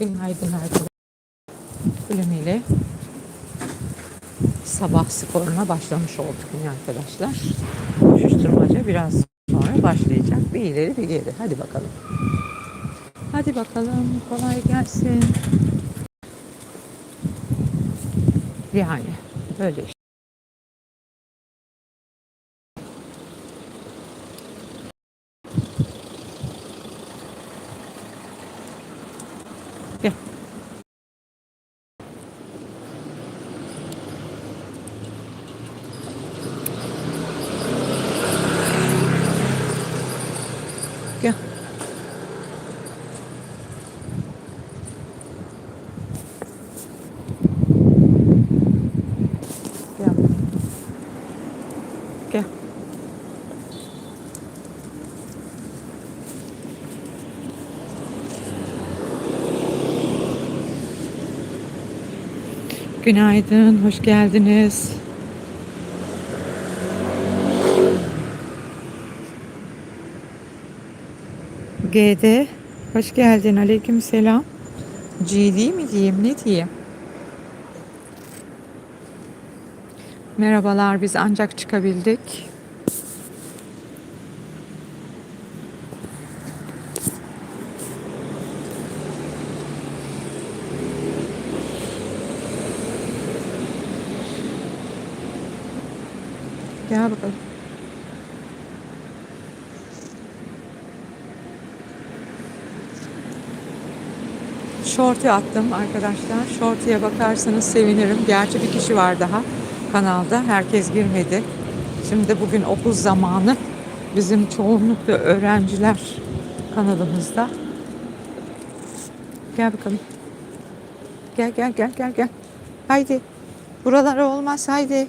Günaydın arkadaşlar. Bölümüyle sabah sporuna başlamış olduk yine arkadaşlar. Koşuşturmaca biraz sonra başlayacak. Bir ileri bir geri. Hadi bakalım. Hadi bakalım. Kolay gelsin. Yani öyle işte. Gel. Gel. Gel. Gel. Günaydın, hoş geldiniz. GD, hoş geldin. Aleyküm selam. GD mi diyeyim, ne diyeyim? Merhabalar, biz ancak çıkabildik. Gel bakalım. Shorty attım arkadaşlar. Shorty'ye bakarsanız sevinirim. Gerçi bir kişi var daha kanalda. Herkes girmedi. Şimdi bugün okul zamanı. Bizim çoğunlukla öğrenciler kanalımızda. Gel bakalım. Gel gel gel gel gel. Haydi. Buralara olmaz haydi.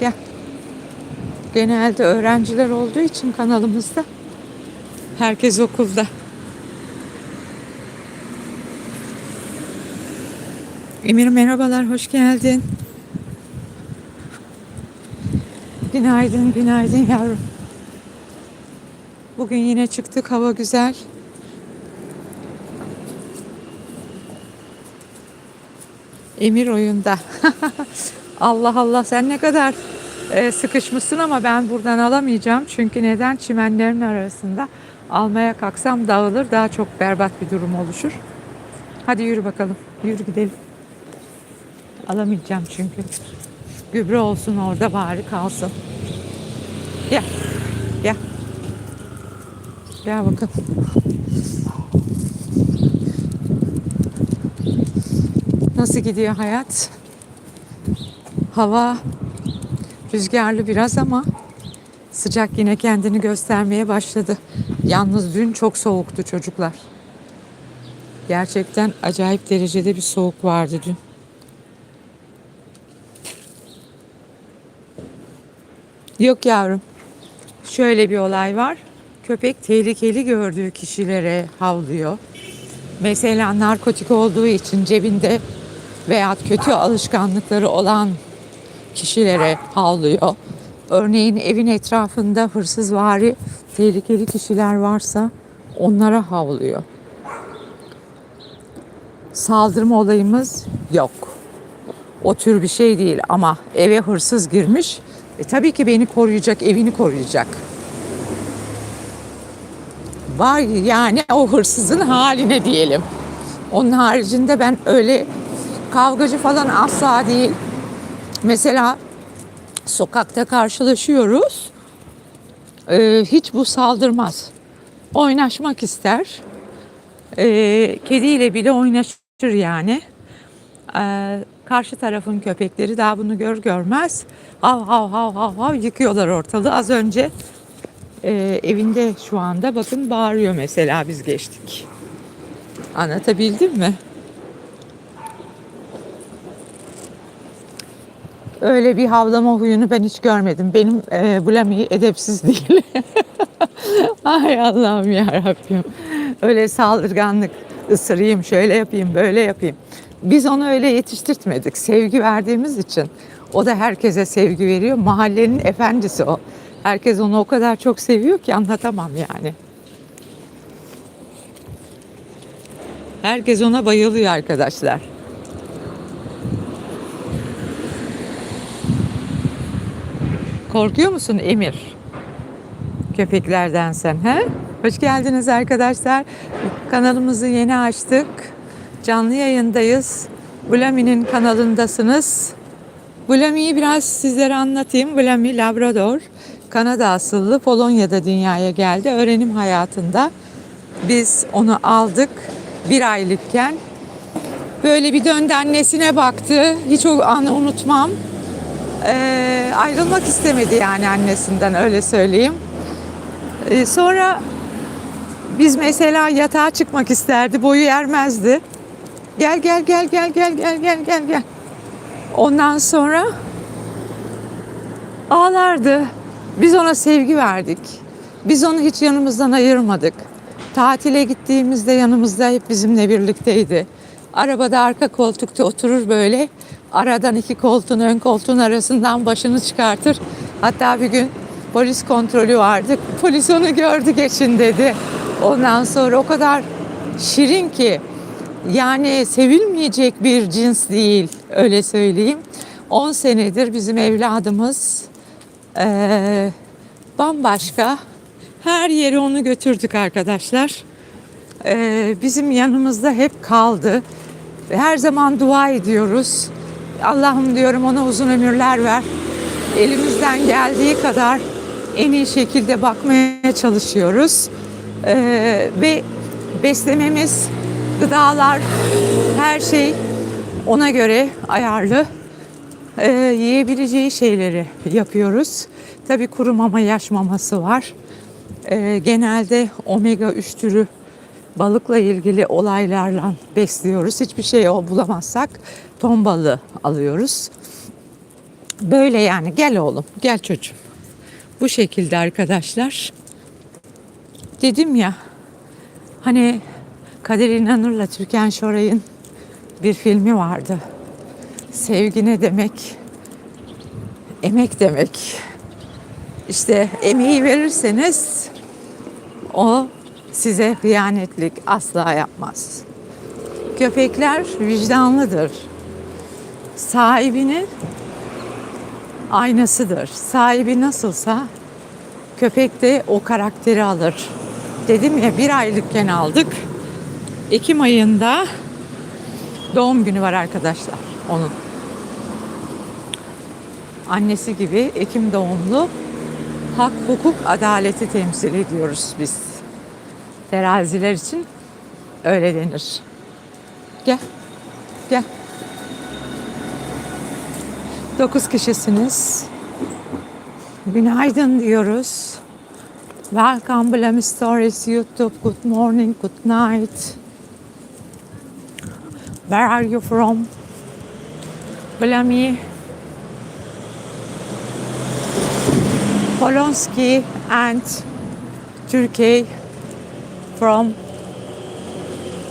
Gel. Genelde öğrenciler olduğu için kanalımızda herkes okulda. Emir merhabalar, hoş geldin. Günaydın, günaydın yavrum. Bugün yine çıktık, hava güzel. Emir oyunda. Allah Allah sen ne kadar e, sıkışmışsın ama ben buradan alamayacağım. Çünkü neden? Çimenlerin arasında almaya kalksam dağılır. Daha çok berbat bir durum oluşur. Hadi yürü bakalım. Yürü gidelim. Alamayacağım çünkü. Gübre olsun orada bari kalsın. Gel. Gel. Gel bakalım. Nasıl gidiyor hayat? Hava rüzgarlı biraz ama sıcak yine kendini göstermeye başladı. Yalnız dün çok soğuktu çocuklar. Gerçekten acayip derecede bir soğuk vardı dün. Yok yavrum. Şöyle bir olay var. Köpek tehlikeli gördüğü kişilere havlıyor. Mesela narkotik olduğu için cebinde veya kötü alışkanlıkları olan kişilere havlıyor. Örneğin evin etrafında hırsızvari tehlikeli kişiler varsa onlara havlıyor. Saldırma olayımız yok. O tür bir şey değil ama eve hırsız girmiş. E tabii ki beni koruyacak, evini koruyacak. Var yani o hırsızın haline diyelim. Onun haricinde ben öyle kavgacı falan asla değil. Mesela sokakta karşılaşıyoruz. Ee, hiç bu saldırmaz. Oynaşmak ister. Ee, kediyle bile oynaşır yani. Ee, karşı tarafın köpekleri daha bunu gör görmez hav hav hav hav hav yıkıyorlar ortalığı. Az önce e, evinde şu anda bakın bağırıyor mesela biz geçtik. Anlatabildim mi? Öyle bir havlama huyunu ben hiç görmedim. Benim e, Bulami edepsiz değil. Ay Allah'ım ya. Öyle saldırganlık, ısırayım, şöyle yapayım, böyle yapayım. Biz onu öyle yetiştirtmedik. Sevgi verdiğimiz için. O da herkese sevgi veriyor. Mahallenin efendisi o. Herkes onu o kadar çok seviyor ki anlatamam yani. Herkes ona bayılıyor arkadaşlar. Korkuyor musun Emir? Köpeklerden sen he? Hoş geldiniz arkadaşlar. Kanalımızı yeni açtık. Canlı yayındayız. Bulami'nin kanalındasınız. Bulami'yi biraz sizlere anlatayım. Bulami Labrador. Kanada asıllı Polonya'da dünyaya geldi. Öğrenim hayatında biz onu aldık bir aylıkken. Böyle bir döndü annesine baktı. Hiç o anı unutmam. Ee, ayrılmak istemedi yani annesinden öyle söyleyeyim. Ee, sonra biz mesela yatağa çıkmak isterdi. Boyu ermezdi. Gel gel gel gel gel gel gel gel gel. Ondan sonra ağlardı. Biz ona sevgi verdik. Biz onu hiç yanımızdan ayırmadık. Tatile gittiğimizde yanımızda hep bizimle birlikteydi. Arabada arka koltukta oturur böyle. Aradan iki koltuğun ön koltuğun arasından başını çıkartır. Hatta bir gün polis kontrolü vardı. Polis onu gördü geçin dedi. Ondan sonra o kadar şirin ki yani sevilmeyecek bir cins değil öyle söyleyeyim. 10 senedir bizim evladımız eee, bambaşka. Her yere onu götürdük arkadaşlar. Eee, bizim yanımızda hep kaldı. Her zaman dua ediyoruz. Allah'ım diyorum ona uzun ömürler ver. Elimizden geldiği kadar en iyi şekilde bakmaya çalışıyoruz. Eee, ve beslememiz, gıdalar, her şey ona göre ayarlı. Ee, yiyebileceği şeyleri yapıyoruz. Tabii kuru mama, yaş maması var. Ee, genelde omega 3 türü balıkla ilgili olaylarla besliyoruz. Hiçbir şey bulamazsak ton balığı alıyoruz. Böyle yani gel oğlum, gel çocuğum. Bu şekilde arkadaşlar. Dedim ya hani Kadir İnanır'la Türkan Şoray'ın bir filmi vardı. Sevgi ne demek? Emek demek. İşte emeği verirseniz o size hıyanetlik asla yapmaz. Köpekler vicdanlıdır. Sahibinin aynasıdır. Sahibi nasılsa köpek de o karakteri alır. Dedim ya bir aylıkken aldık. Ekim ayında doğum günü var arkadaşlar onun. Annesi gibi Ekim doğumlu hak, hukuk, adaleti temsil ediyoruz biz. Teraziler için öyle denir. Gel. Gel. Dokuz kişisiniz. Günaydın diyoruz. Welcome Blame Stories YouTube. Good morning, good night. Where are you from? Blami. Polonski and Turkey from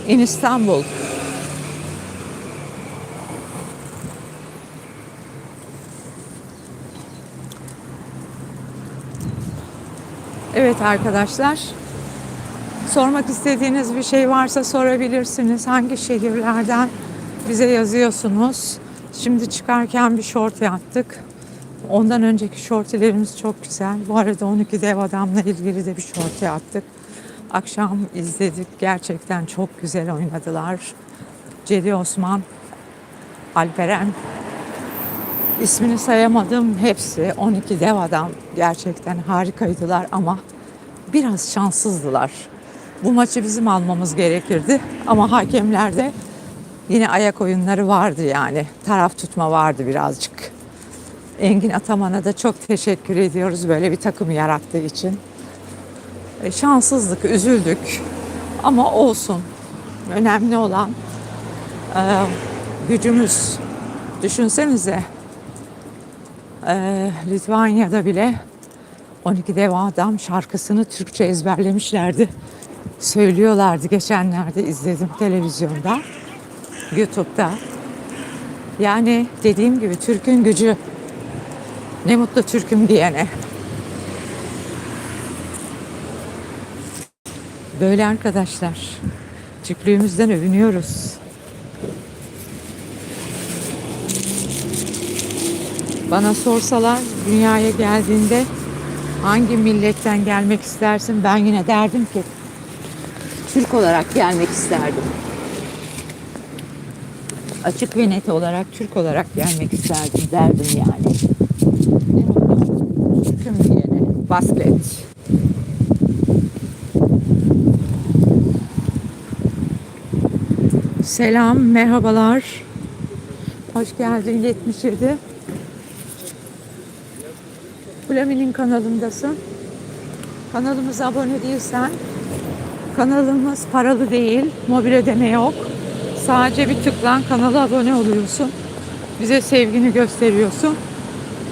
in Istanbul. Evet arkadaşlar. Sormak istediğiniz bir şey varsa sorabilirsiniz. Hangi şehirlerden bize yazıyorsunuz. Şimdi çıkarken bir şort yaptık. Ondan önceki şortilerimiz çok güzel. Bu arada 12 dev adamla ilgili de bir şorti attık. Akşam izledik. Gerçekten çok güzel oynadılar. Cedi Osman, Alperen, ismini sayamadım hepsi 12 dev adam gerçekten harikaydılar ama biraz şanssızdılar. Bu maçı bizim almamız gerekirdi ama hakemlerde yine ayak oyunları vardı yani. Taraf tutma vardı birazcık. Engin Ataman'a da çok teşekkür ediyoruz böyle bir takım yarattığı için. E, şanssızlık, üzüldük ama olsun. Önemli olan e, gücümüz. Düşünsenize e, Litvanya'da bile 12 dev adam şarkısını Türkçe ezberlemişlerdi. Söylüyorlardı geçenlerde izledim televizyonda, YouTube'da. Yani dediğim gibi Türk'ün gücü. Ne mutlu Türk'üm diyene. Böyle arkadaşlar. Küçüklüğümüzden övünüyoruz. Bana sorsalar dünyaya geldiğinde hangi milletten gelmek istersin? Ben yine derdim ki Türk olarak gelmek isterdim. Açık ve net olarak Türk olarak gelmek isterdim derdim yani. Ne mutlu Türk'üm. Basket. Selam, merhabalar. Hoş geldin 77. Flamin'in kanalındasın. Kanalımıza abone değilsen kanalımız paralı değil, mobil ödeme yok. Sadece bir tıklan kanala abone oluyorsun. Bize sevgini gösteriyorsun.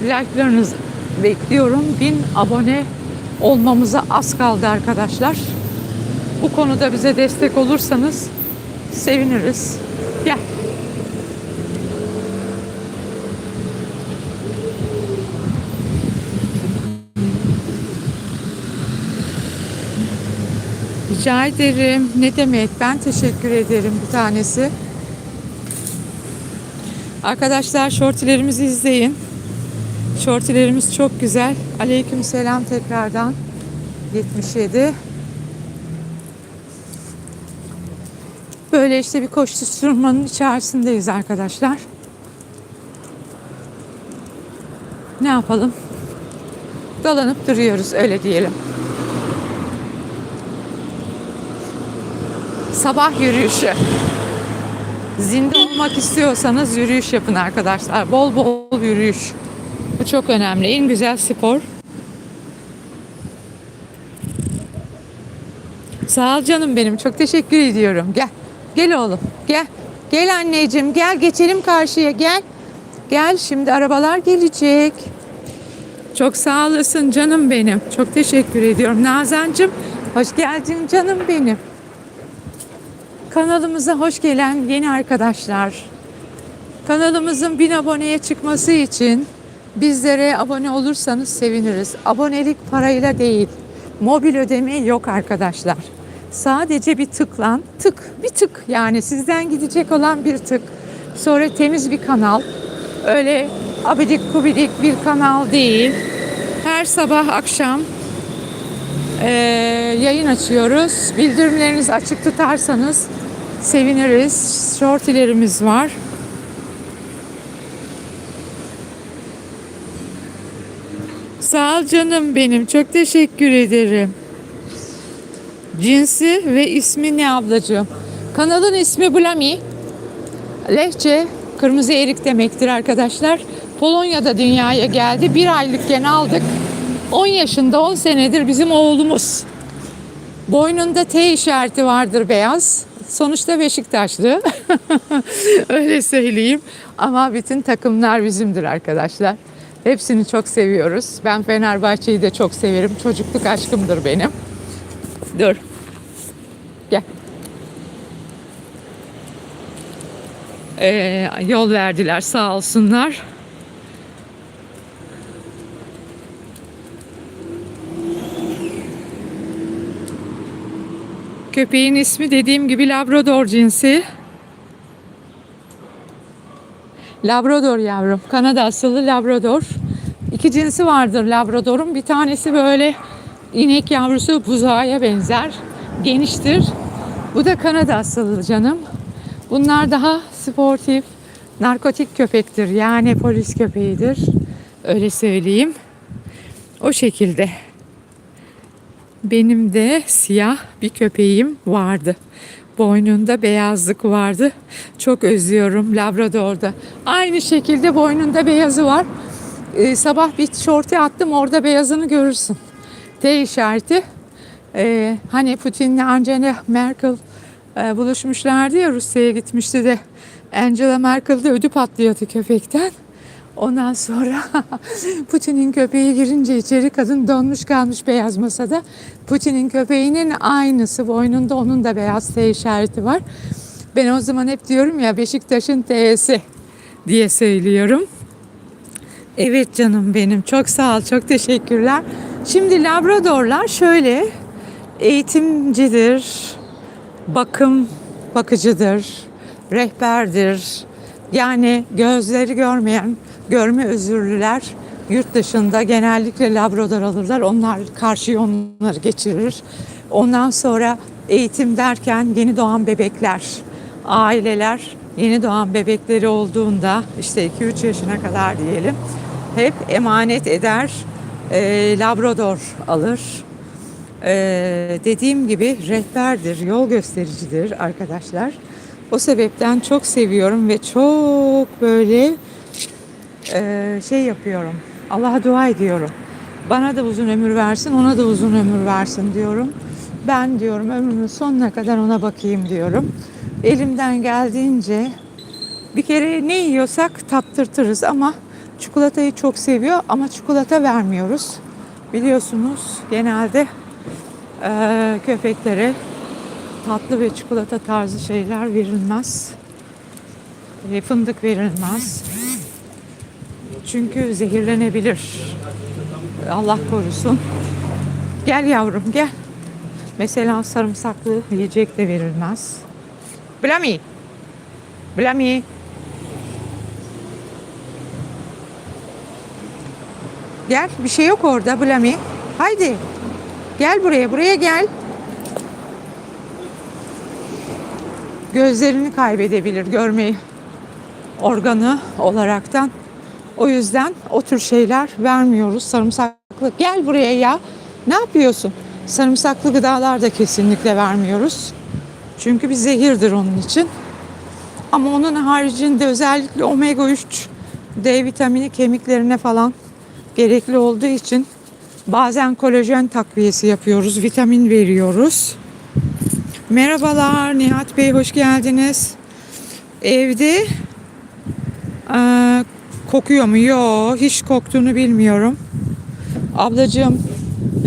Like'larınızı bekliyorum. Bin abone olmamıza az kaldı arkadaşlar. Bu konuda bize destek olursanız seviniriz. Gel. Rica ederim. Ne demek? Ben teşekkür ederim bir tanesi. Arkadaşlar şortilerimizi izleyin. Şortilerimiz çok güzel. Aleyküm selam tekrardan. 77. Böyle işte bir koşuşturmanın içerisindeyiz arkadaşlar. Ne yapalım? Dolanıp duruyoruz öyle diyelim. Sabah yürüyüşü. Zinde olmak istiyorsanız yürüyüş yapın arkadaşlar. Bol bol yürüyüş. Bu çok önemli. En güzel spor. Sağ ol canım benim. Çok teşekkür ediyorum. Gel. Gel oğlum. Gel. Gel anneciğim. Gel geçelim karşıya. Gel. Gel. Şimdi arabalar gelecek. Çok sağ olasın canım benim. Çok teşekkür ediyorum. Nazancığım hoş geldin canım benim. Kanalımıza hoş gelen yeni arkadaşlar. Kanalımızın bin aboneye çıkması için bizlere abone olursanız seviniriz. Abonelik parayla değil. Mobil ödeme yok arkadaşlar. Sadece bir tıklan, tık, bir tık yani sizden gidecek olan bir tık. Sonra temiz bir kanal. Öyle abidik kubidik bir kanal değil. Her sabah akşam ee, yayın açıyoruz. Bildirimlerinizi açık tutarsanız seviniriz. Shortilerimiz var. Sağ ol canım benim. Çok teşekkür ederim. Cinsi ve ismi ne ablacığım? Kanalın ismi Blami. Lehçe kırmızı erik demektir arkadaşlar. Polonya'da dünyaya geldi. Bir aylıkken aldık. 10 yaşında 10 senedir bizim oğlumuz. Boynunda T işareti vardır beyaz. Sonuçta Beşiktaşlı. Öyle söyleyeyim. Ama bütün takımlar bizimdir arkadaşlar. Hepsini çok seviyoruz. Ben Fenerbahçe'yi de çok severim. Çocukluk aşkımdır benim. Dur. Gel. Ee, yol verdiler sağ olsunlar. Köpeğin ismi dediğim gibi Labrador cinsi. Labrador yavrum. Kanada asıllı Labrador. İki cinsi vardır Labrador'un. Bir tanesi böyle inek yavrusu buzağıya benzer. Geniştir. Bu da Kanada asıllı canım. Bunlar daha sportif, narkotik köpektir. Yani polis köpeğidir. Öyle söyleyeyim. O şekilde. Benim de siyah bir köpeğim vardı. Boynunda beyazlık vardı. Çok özlüyorum Labrador'da. Aynı şekilde boynunda beyazı var. Ee, sabah bir şorti attım orada beyazını görürsün. T işareti. Ee, hani Putin'le Angela Merkel e, buluşmuşlardı ya Rusya'ya gitmişti de Angela Merkel de ödü patlıyordu köpekten. Ondan sonra Putin'in köpeği girince içeri kadın donmuş kalmış beyaz masada. Putin'in köpeğinin aynısı boynunda onun da beyaz T işareti var. Ben o zaman hep diyorum ya Beşiktaş'ın T'si diye söylüyorum. Evet canım benim çok sağ ol çok teşekkürler. Şimdi Labradorlar şöyle eğitimcidir, bakım bakıcıdır, rehberdir. Yani gözleri görmeyen, görme özürlüler yurt dışında genellikle labrador alırlar. Onlar karşıya onları geçirir. Ondan sonra eğitim derken yeni doğan bebekler, aileler yeni doğan bebekleri olduğunda işte 2-3 yaşına kadar diyelim hep emanet eder, e, labrador alır. Ee, dediğim gibi rehberdir, yol göstericidir arkadaşlar. O sebepten çok seviyorum ve çok böyle e, şey yapıyorum. Allah'a dua ediyorum. Bana da uzun ömür versin, ona da uzun ömür versin diyorum. Ben diyorum ömrümün sonuna kadar ona bakayım diyorum. Elimden geldiğince bir kere ne yiyorsak tattırtırız ama çikolatayı çok seviyor ama çikolata vermiyoruz. Biliyorsunuz genelde eee, köpeklere tatlı ve çikolata tarzı şeyler verilmez. E, fındık verilmez. Çünkü zehirlenebilir. Allah korusun. Gel yavrum gel. Mesela sarımsaklı yiyecek de verilmez. Blami. Blami. Gel bir şey yok orada Blami. Haydi. Gel buraya buraya gel. Gözlerini kaybedebilir görmeyi organı olaraktan. O yüzden o tür şeyler vermiyoruz. Sarımsaklı gel buraya ya. Ne yapıyorsun? Sarımsaklı gıdalar da kesinlikle vermiyoruz. Çünkü bir zehirdir onun için. Ama onun haricinde özellikle omega 3 D vitamini kemiklerine falan gerekli olduğu için bazen kolajen takviyesi yapıyoruz, vitamin veriyoruz. Merhabalar Nihat Bey hoş geldiniz. Evde eee, kokuyor mu? Yok hiç koktuğunu bilmiyorum. Ablacığım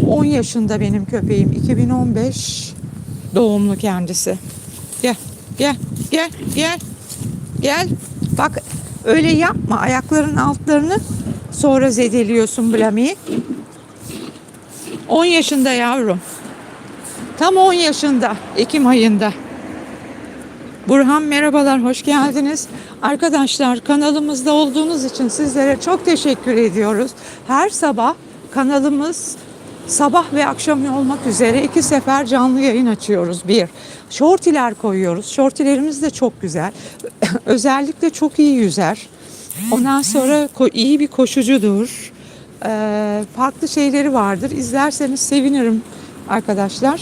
10 yaşında benim köpeğim 2015 doğumlu kendisi. Gel gel gel gel gel bak öyle yapma ayakların altlarını sonra zedeliyorsun Blami'yi. 10 yaşında yavrum. Tam 10 yaşında Ekim ayında. Burhan merhabalar, hoş geldiniz. Arkadaşlar kanalımızda olduğunuz için sizlere çok teşekkür ediyoruz. Her sabah kanalımız sabah ve akşam olmak üzere iki sefer canlı yayın açıyoruz. Bir, şortiler koyuyoruz. Şortilerimiz de çok güzel. Özellikle çok iyi yüzer. Ondan sonra iyi bir koşucudur. Ee, farklı şeyleri vardır. İzlerseniz sevinirim arkadaşlar.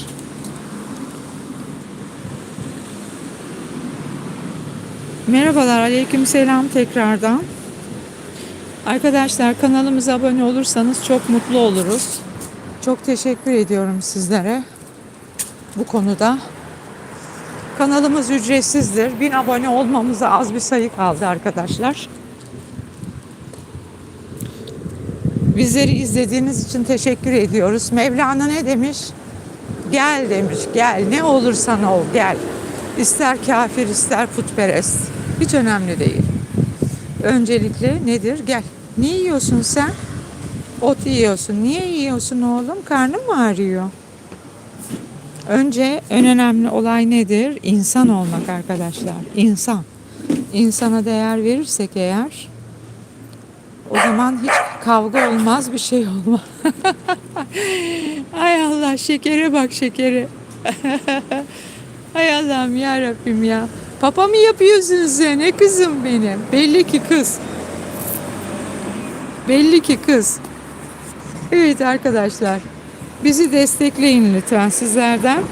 Merhabalar, aleyküm selam tekrardan. Arkadaşlar kanalımıza abone olursanız çok mutlu oluruz. Çok teşekkür ediyorum sizlere bu konuda. Kanalımız ücretsizdir. 1000 abone olmamıza az bir sayı kaldı arkadaşlar. Bizleri izlediğiniz için teşekkür ediyoruz. Mevlana ne demiş? Gel demiş, gel. Ne olursan ol, gel. İster kafir, ister putperest. Hiç önemli değil. Öncelikle nedir? Gel. Ne yiyorsun sen? Ot yiyorsun. Niye yiyorsun oğlum? Karnın mı ağrıyor? Önce en önemli olay nedir? İnsan olmak arkadaşlar. İnsan. İnsana değer verirsek eğer o zaman hiç kavga olmaz bir şey olmaz. Ay Allah şekere bak şekere. Ay Allah'ım ya Rabbim ya. Papa mı yapıyorsun sen? Ne kızım benim? Belli ki kız. Belli ki kız. Evet arkadaşlar. Bizi destekleyin lütfen sizlerden.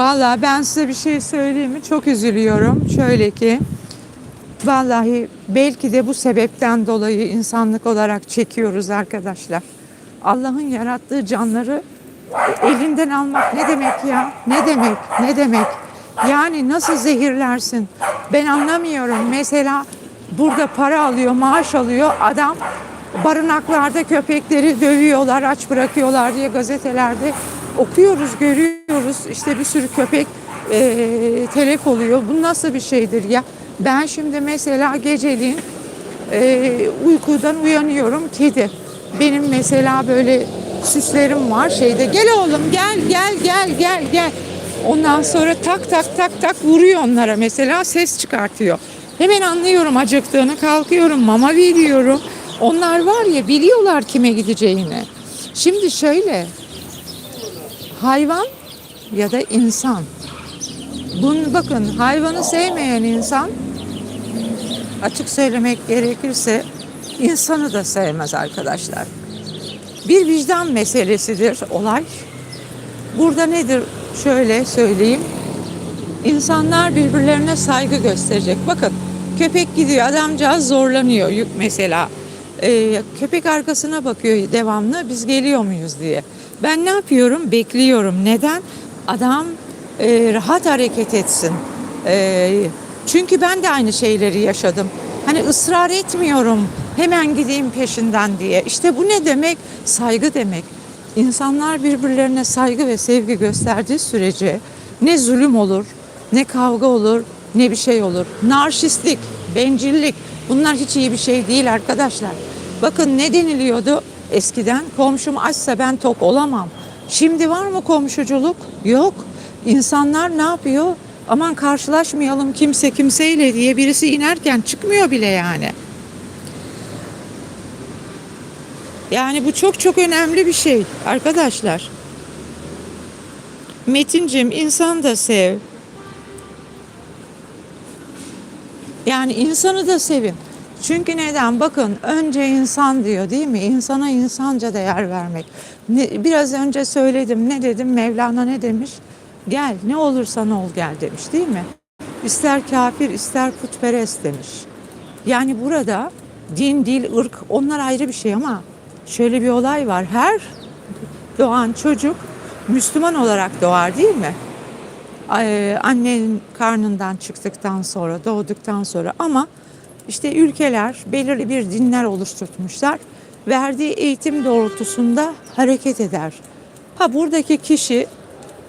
Vallahi ben size bir şey söyleyeyim mi? Çok üzülüyorum. Şöyle ki vallahi belki de bu sebepten dolayı insanlık olarak çekiyoruz arkadaşlar. Allah'ın yarattığı canları elinden almak ne demek ya? Ne demek? Ne demek? Yani nasıl zehirlersin? Ben anlamıyorum. Mesela burada para alıyor, maaş alıyor adam barınaklarda köpekleri dövüyorlar, aç bırakıyorlar diye gazetelerde okuyoruz, görüyoruz. İşte bir sürü köpek eee telef oluyor. Bu nasıl bir şeydir ya? Ben şimdi mesela geceliğin e, uykudan uyanıyorum kedi. Benim mesela böyle süslerim var şeyde gel oğlum gel gel gel gel gel. Ondan sonra tak tak tak tak vuruyor onlara mesela ses çıkartıyor. Hemen anlıyorum acıktığını kalkıyorum mama veriyorum. Onlar var ya biliyorlar kime gideceğini. Şimdi şöyle hayvan ya da insan. Bunu bakın hayvanı sevmeyen insan açık söylemek gerekirse insanı da sevmez arkadaşlar. Bir vicdan meselesidir olay. Burada nedir şöyle söyleyeyim. İnsanlar birbirlerine saygı gösterecek. Bakın köpek gidiyor adamcağız zorlanıyor mesela. Ee, köpek arkasına bakıyor devamlı biz geliyor muyuz diye. Ben ne yapıyorum? Bekliyorum. Neden? Adam e, rahat hareket etsin. E, çünkü ben de aynı şeyleri yaşadım. Hani ısrar etmiyorum hemen gideyim peşinden diye. İşte bu ne demek? Saygı demek. İnsanlar birbirlerine saygı ve sevgi gösterdiği sürece ne zulüm olur, ne kavga olur, ne bir şey olur. Narşistlik, bencillik bunlar hiç iyi bir şey değil arkadaşlar. Bakın ne deniliyordu eskiden? Komşum açsa ben tok olamam. Şimdi var mı komşuculuk? Yok. İnsanlar ne yapıyor? Aman karşılaşmayalım kimse kimseyle diye birisi inerken çıkmıyor bile yani. Yani bu çok çok önemli bir şey arkadaşlar. Metincim insan da sev. Yani insanı da sevin. Çünkü neden? Bakın önce insan diyor değil mi? İnsana insanca değer vermek. Ne, biraz önce söyledim. Ne dedim? Mevlana ne demiş? Gel ne olursan ol gel demiş değil mi? İster kafir ister putperest demiş. Yani burada din, dil, ırk onlar ayrı bir şey ama şöyle bir olay var. Her doğan çocuk Müslüman olarak doğar değil mi? Ee, annenin karnından çıktıktan sonra, doğduktan sonra ama işte ülkeler belirli bir dinler oluşturmuşlar. Verdiği eğitim doğrultusunda hareket eder. Ha buradaki kişi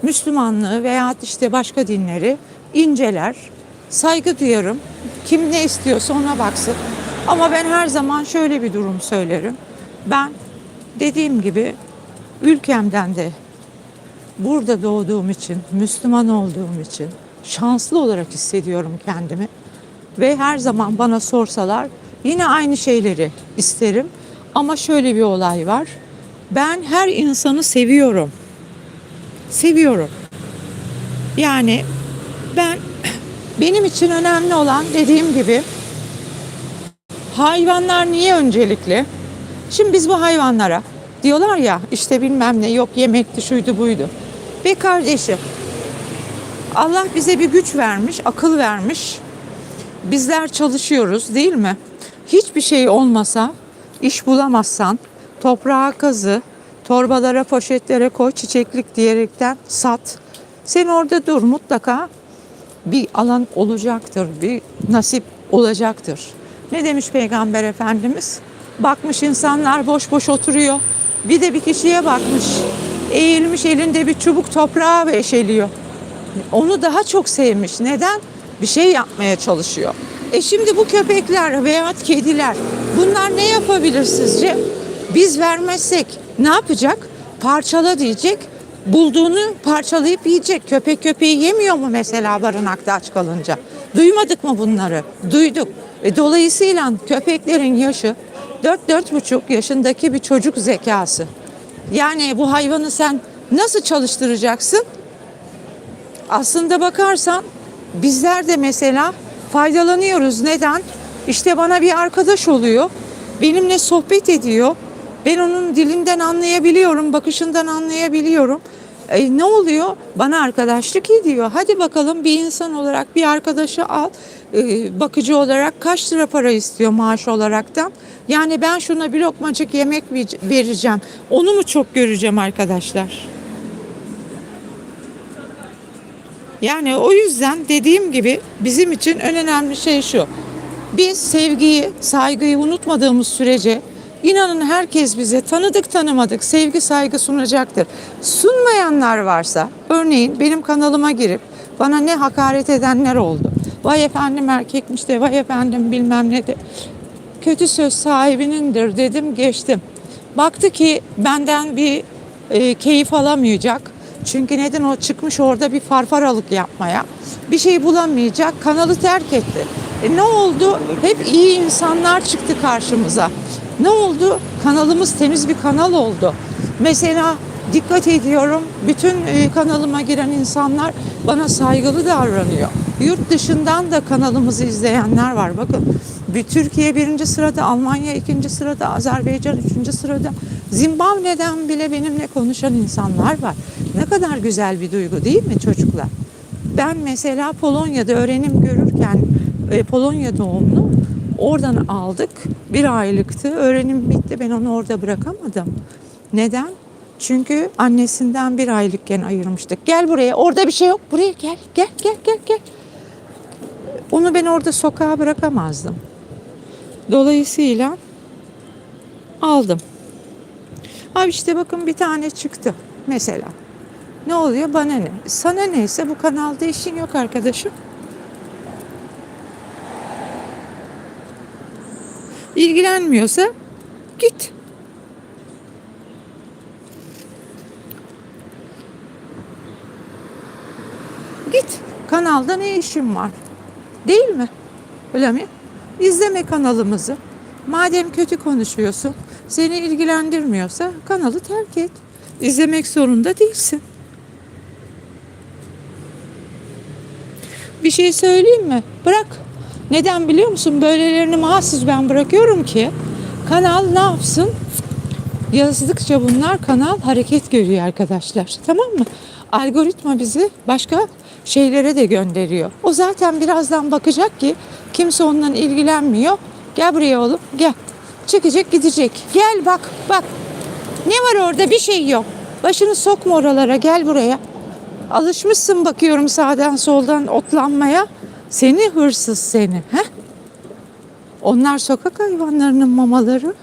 Müslümanlığı veya işte başka dinleri inceler. Saygı duyarım. Kim ne istiyorsa ona baksın. Ama ben her zaman şöyle bir durum söylerim. Ben dediğim gibi ülkemden de burada doğduğum için, Müslüman olduğum için şanslı olarak hissediyorum kendimi. Ve her zaman bana sorsalar yine aynı şeyleri isterim. Ama şöyle bir olay var. Ben her insanı seviyorum. Seviyorum. Yani ben benim için önemli olan dediğim gibi hayvanlar niye öncelikli? Şimdi biz bu hayvanlara diyorlar ya işte bilmem ne yok yemekti şuydu buydu. Ve kardeşim Allah bize bir güç vermiş, akıl vermiş. Bizler çalışıyoruz değil mi? Hiçbir şey olmasa, iş bulamazsan toprağa kazı, torbalara, poşetlere koy, çiçeklik diyerekten sat. Sen orada dur mutlaka bir alan olacaktır, bir nasip olacaktır. Ne demiş Peygamber Efendimiz? Bakmış insanlar boş boş oturuyor. Bir de bir kişiye bakmış. Eğilmiş elinde bir çubuk toprağa eşeliyor. Onu daha çok sevmiş. Neden? Bir şey yapmaya çalışıyor. E şimdi bu köpekler veya kediler bunlar ne yapabilir sizce? Biz vermezsek ne yapacak? Parçala diyecek. Bulduğunu parçalayıp yiyecek. Köpek köpeği yemiyor mu mesela barınakta aç kalınca? Duymadık mı bunları? Duyduk. E dolayısıyla köpeklerin yaşı 4-4,5 yaşındaki bir çocuk zekası. Yani bu hayvanı sen nasıl çalıştıracaksın? Aslında bakarsan bizler de mesela faydalanıyoruz. Neden? İşte bana bir arkadaş oluyor. Benimle sohbet ediyor. Ben onun dilinden anlayabiliyorum, bakışından anlayabiliyorum. E, ne oluyor? Bana arkadaşlık ediyor. Hadi bakalım bir insan olarak bir arkadaşı al. E, bakıcı olarak kaç lira para istiyor maaş olaraktan? Yani ben şuna bir lokmacık yemek vereceğim. Onu mu çok göreceğim arkadaşlar? Yani o yüzden dediğim gibi bizim için en önemli şey şu. Biz sevgiyi, saygıyı unutmadığımız sürece inanın herkes bize tanıdık tanımadık sevgi saygı sunacaktır. Sunmayanlar varsa örneğin benim kanalıma girip bana ne hakaret edenler oldu. Vay efendim erkekmiş de vay efendim bilmem ne de. kötü söz sahibinindir dedim geçtim. Baktı ki benden bir e, keyif alamayacak. Çünkü neden o çıkmış orada bir farfaralık yapmaya. Bir şey bulamayacak. Kanalı terk etti. E ne oldu? Hep iyi insanlar çıktı karşımıza. Ne oldu? Kanalımız temiz bir kanal oldu. Mesela dikkat ediyorum. Bütün e, kanalıma giren insanlar bana saygılı davranıyor. Yurt dışından da kanalımızı izleyenler var. Bakın bir Türkiye birinci sırada, Almanya ikinci sırada, Azerbaycan üçüncü sırada. Zimbabwe'den bile benimle konuşan insanlar var. Ne kadar güzel bir duygu değil mi çocuklar? Ben mesela Polonya'da öğrenim görürken e, Polonya doğumlu oradan aldık. Bir aylıktı. Öğrenim bitti. Ben onu orada bırakamadım. Neden? Çünkü annesinden bir aylıkken ayırmıştık. Gel buraya. Orada bir şey yok. Buraya gel. Gel gel gel gel. Onu ben orada sokağa bırakamazdım. Dolayısıyla aldım. Abi işte bakın bir tane çıktı mesela. Ne oluyor? Bana ne? Sana neyse bu kanalda işin yok arkadaşım. İlgilenmiyorsa git. Git. Kanalda ne işin var? Değil mi? Öyle mi? İzleme kanalımızı. Madem kötü konuşuyorsun, seni ilgilendirmiyorsa kanalı terk et. İzlemek zorunda değilsin. Bir şey söyleyeyim mi? Bırak. Neden biliyor musun? Böylelerini mahsus ben bırakıyorum ki kanal ne yapsın? Yazdıkça bunlar kanal hareket görüyor arkadaşlar. Tamam mı? Algoritma bizi başka şeylere de gönderiyor. O zaten birazdan bakacak ki kimse ondan ilgilenmiyor. Gel buraya oğlum gel. Çıkacak gidecek. Gel bak bak. Ne var orada bir şey yok. Başını sokma oralara gel buraya. Alışmışsın bakıyorum sağdan soldan otlanmaya. Seni hırsız seni. He? Onlar sokak hayvanlarının mamaları.